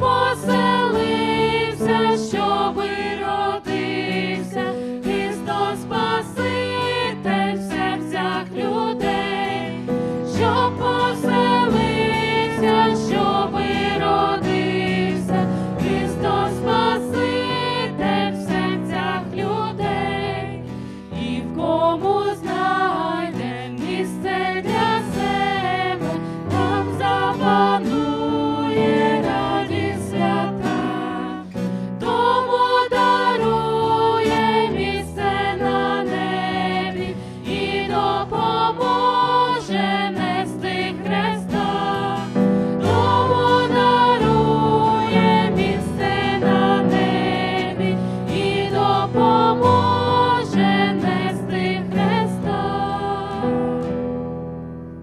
поселився. що